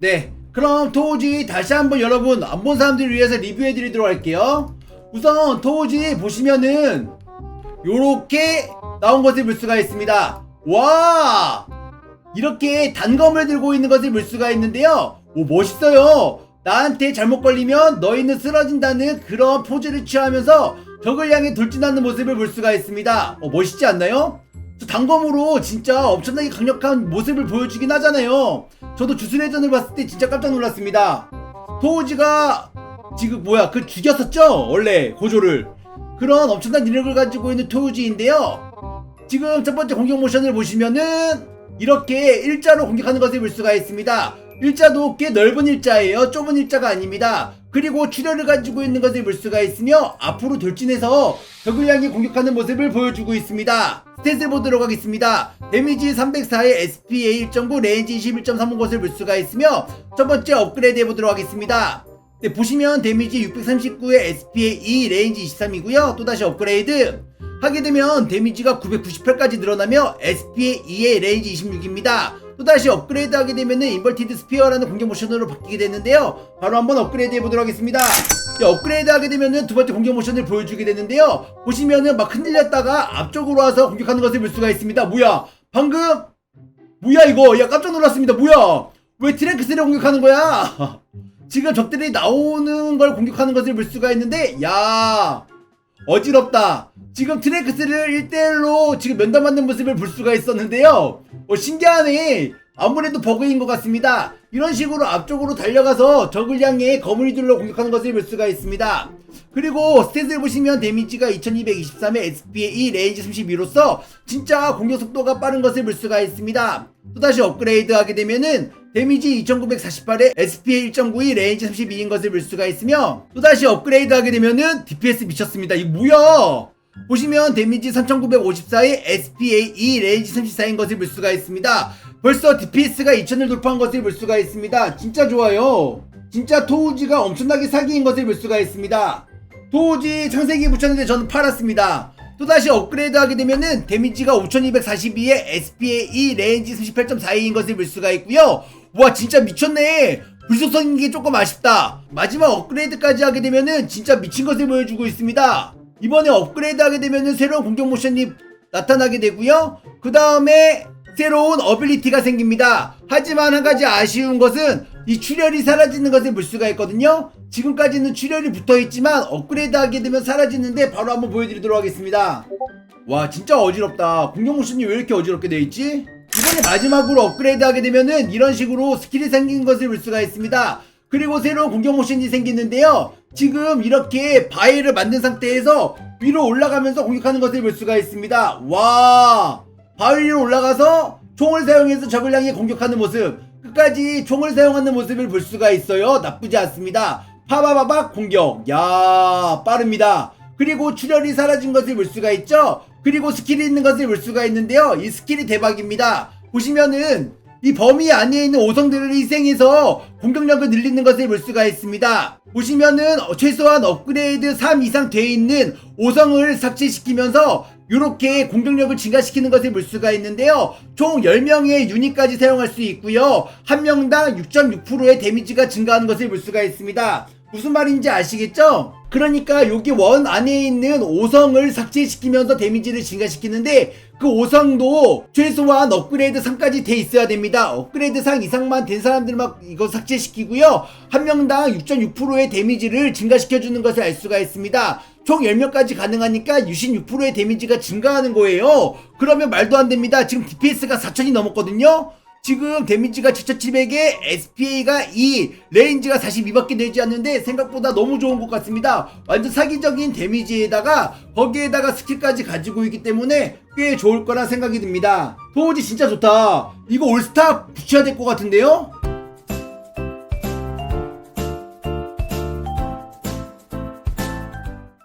네, 그럼 토우지 다시 한번 여러분 안 본 사람들을 위해서 리뷰해 드리도록 할게요. 우선 토우지 보시면은 요렇게 나온 것을 볼 수가 있습니다. 와! 이렇게 단검을 들고 있는 것을 볼 수가 있는데요. 오, 멋있어요. 나한테 잘못 걸리면 너희는 쓰러진다는 그런 포즈를 취하면서 적을 향해 돌진하는 모습을 볼 수가 있습니다. 어, 멋있지 않나요? 저 단검으로 진짜 엄청나게 강력한 모습을 보여주긴 하잖아요. 저도 주술회전을 봤을 때 진짜 깜짝 놀랐습니다. 도우지가 지금 뭐야 그 죽였었죠? 원래 고조를 그런 엄청난 능력을 가지고 있는 토우지인데요. 지금 첫 번째 공격 모션을 보시면은 이렇게 일자로 공격하는 것을 볼 수가 있습니다. 일자도 꽤 넓은 일자예요. 좁은 일자가 아닙니다. 그리고 출혈을 가지고 있는 것을 볼 수가 있으며 앞으로 돌진해서 적을 향해 공격하는 모습을 보여주고 있습니다. 스탯을 보도록 하겠습니다. 데미지 304에 SPA 1.9, 레인지 21.3온 것을 볼 수가 있으며 첫 번째 업그레이드 해보도록 하겠습니다. 네, 보시면 데미지 639에 SPA 2, 레인지 23이고요. 또다시 업그레이드 하게 되면 데미지가 998까지 늘어나며 SPA 2의 레인지 26입니다. 또다시 업그레이드 하게 되면은 인버티드 스피어라는 공격 모션으로 바뀌게 되는데요. 바로 한번 업그레이드 해보도록 하겠습니다. 네, 업그레이드 하게 되면은 두 번째 공격 모션을 보여주게 되는데요. 보시면은 막 흔들렸다가 앞쪽으로 와서 공격하는 것을 볼 수가 있습니다. 뭐야? 방금 뭐야 이거? 야 깜짝 놀랐습니다. 뭐야? 왜 트랭크스를 공격하는 거야? 지금 적들이 나오는 걸 공격하는 것을 볼 수가 있는데 야 어지럽다. 지금 트랭크스를 1대1로 지금 면담하는 모습을 볼 수가 있었는데요. 어, 신기하네. 아무래도 버그인 것 같습니다. 이런 식으로 앞쪽으로 달려가서 적을 향해 거물이들로 공격하는 것을 볼 수가 있습니다. 그리고 스탯을 보시면 데미지가 2223에 SPA 레인지 32로서 진짜 공격 속도가 빠른 것을 볼 수가 있습니다. 또다시 업그레이드 하게 되면은 데미지 2948에 SPA 1.92 레인지 32인 것을 볼 수가 있으며 또다시 업그레이드 하게 되면은 DPS 미쳤습니다. 이거 뭐야? 보시면 데미지 3954에 SPA 2 레인지 34인 것을 볼 수가 있습니다. 벌써 DPS가 2000을 돌파한 것을 볼 수가 있습니다. 진짜 좋아요. 진짜 토우지가 엄청나게 사기인 것을 볼 수가 있습니다. 토우지 창세기 붙였는데 저는 팔았습니다. 또다시 업그레이드 하게 되면은 데미지가 5242에 SPA 2 레인지 38.42인 것을 볼 수가 있고요. 와 진짜 미쳤네. 불속성인 게 조금 아쉽다. 마지막 업그레이드까지 하게 되면은 진짜 미친 것을 보여주고 있습니다. 이번에 업그레이드 하게 되면은 새로운 공격 모션이 나타나게 되고요. 그 다음에 새로운 어빌리티가 생깁니다. 하지만 한 가지 아쉬운 것은 이 출혈이 사라지는 것을 볼 수가 있거든요. 지금까지는 출혈이 붙어 있지만 업그레이드 하게 되면 사라지는데 바로 한번 보여드리도록 하겠습니다. 와 진짜 어지럽다. 모션이 왜 이렇게 어지럽게 돼 있지? 이번에 마지막으로 업그레이드 하게 되면은 이런 식으로 스킬이 생긴 것을 볼 수가 있습니다. 그리고 새로운 공격 모션이 생기는데요. 지금 이렇게 바위를 만든 상태에서 위로 올라가면서 공격하는 것을 볼 수가 있습니다. 와 바위 위로 올라가서 총을 사용해서 적을 향해 공격하는 모습 끝까지 총을 사용하는 모습을 볼 수가 있어요. 나쁘지 않습니다. 파바바박 공격. 야 빠릅니다. 그리고 출혈이 사라진 것을 볼 수가 있죠. 그리고 스킬이 있는 것을 볼 수가 있는데요. 이 스킬이 대박입니다. 보시면은 이 범위 안에 있는 오성들을 희생해서 공격력을 늘리는 것을 볼 수가 있습니다. 보시면은 어, 최소한 업그레이드 3 이상 돼 있는 오성을 삭제시키면서 이렇게 공격력을 증가시키는 것을 볼 수가 있는데요. 총 10명의 유닛까지 사용할 수 있고요. 한 명당 6.6%의 데미지가 증가하는 것을 볼 수가 있습니다. 무슨 말인지 아시겠죠? 그러니까 여기 원 안에 있는 5성을 삭제시키면서 데미지를 증가시키는데 그 5성도 최소한 업그레이드 3까지 돼 있어야 됩니다. 업그레이드 상 이상만 된 사람들만 이거 삭제시키고요. 한 명당 6.6%의 데미지를 증가시켜주는 것을 알 수가 있습니다. 총 10명까지 가능하니까 66%의 데미지가 증가하는 거예요. 그러면 말도 안 됩니다. 지금 DPS가 4000이 넘었거든요. 지금 데미지가 7700에 SPA가 2, 레인지가 42밖에 되지 않는데 생각보다 너무 좋은 것 같습니다. 완전 사기적인 데미지에다가 거기에다가 스킬까지 가지고 있기 때문에 꽤 좋을 거라 생각이 듭니다. 도우지 진짜 좋다. 이거 올스타 붙여야 될 것 같은데요?